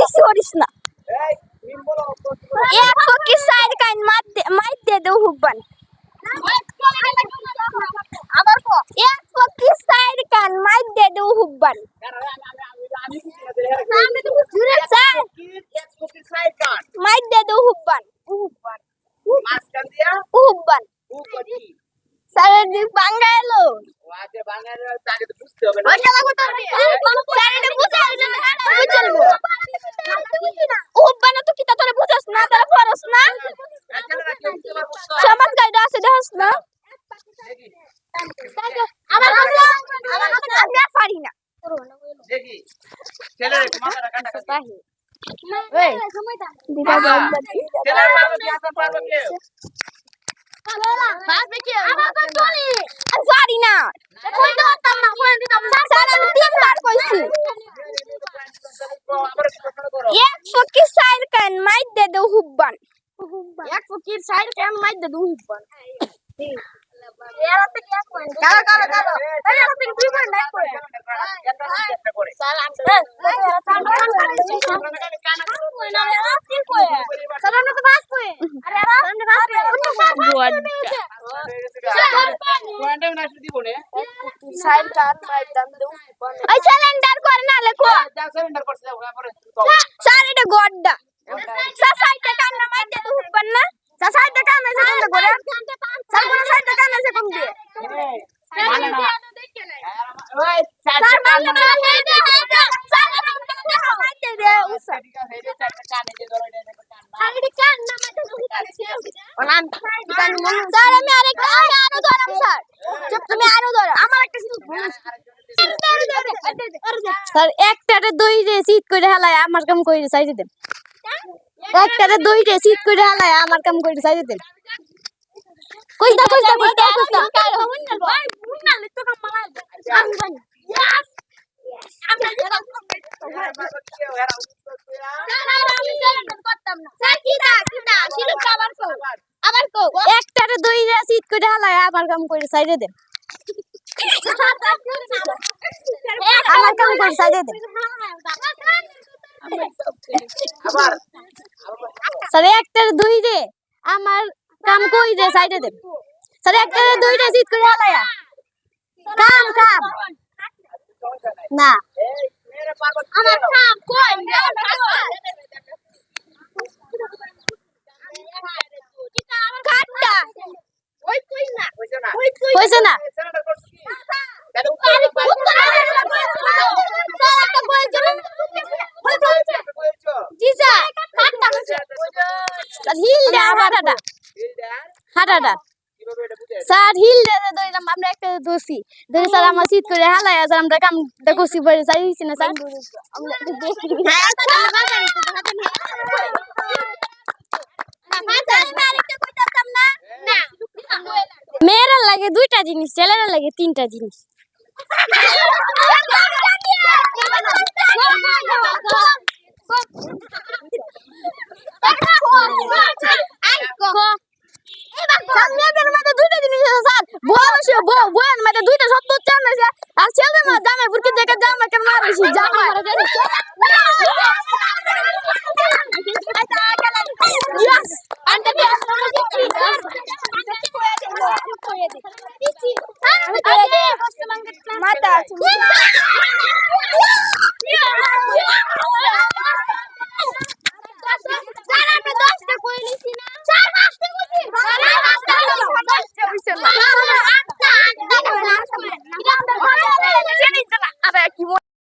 CC করিস না। এক ফকি সাইড কাইন মাইতে মাইতে দেও হুব্বান। আবার কো? সাইড কান মাইতে দেও হুব্বান। স্যার মাইতে দেও হুব্বান। হুব্বান। স্যার দি বাঙ্গালো স্যার এটা বুঝা বুঝলবো হুব্বান তো কিতা তোরে বুঝাস না তোরা পড়স না সমাজ গাইড আছে দেখস না আমার কথা আমার কথা আমি আর পারি না দেখি ছেলের মাথাটা কাটা কাটা এই দিদা বাবা, বলবা ছেলের পারবে কি হাতে পারবে কে আমি পারি না কইতে পারতাম না কোন দিতাম না স্যার আমি তিনবার কইছি আবার একটু প্রশ্ন করো এক ফকি সাইল কান মাই দে দে হুব্বান এক ফকির সাইড কেন মাই দে দু হুব্বান কালো কালো কালো এই এরা থেকে দুই বার নাই করে চেষ্টা করে স্যার আমি তো সিলিন্ডার করে না লেখো গড্ডা স্যার সাইডটা কান না। মাই দে দে হুব্বান না স্যার সাইডটা কান আছে কোন করে স্যার কোন সাইডটা কান আছে কোন দিয়ে মানে না ওই চার স্যার চার মানে না এই দে স্যার মাই দে দে উসা ঠিক আছে এই যে চারটা কানে যে ধরে এটা কান না স্যার এটা কান না মাই দে দে অনান কান মন স্যার আমি আরেকটা আমি আরও ধরাম স্যার। চুপ তুমি আরও ধরো। আমার একটা শুধু স্যার একটারে দই রে শীত করে হালায় আমার কাম কইরে সাইডে দেন। একটারে দই রে শীত করে হালায় আমার কাম কইরে সাইডে দেন। কইতা কইতা কইতা কইতা আবার কো একটারে দই রে শীত করে হালায় আমার কাম কইরে সাইডে দেন আমার কাম কইরে সাইডে দেন আবার। স্যার একটারে দই রে আমার কাম কইরে সাইডে দেন স্যার একটারে দই রে শীত করে হালায়। কাম কাম। না। এই মেরে পারবে আমার কাম কই কাটটা ওই কই না হইছে না হইছে না সিলিন্ডার করছে কি কেন আরে উত্তর উত্তর স্যার একটা বলছিল কইছো জি স্যার কাটটা স্যার হিল দে হাটাটা বিল্ডার হাটাটা কীভাবে এটা বুঝে স্যার, হিল দে দে দইলাম আমরা একটা দোষী। ধরে স্যার, আমার শীত করে আমরা কামটা করছি পরে স্যার না, স্যার। লাগে দুইটা জিনিস ছেলেরা লাগে তিনটা জিনিস দুইটা সত্য চান আর ছেলে মা জামাই বুড়কে দেখে জামাইকে মারেছি জামাই মাতা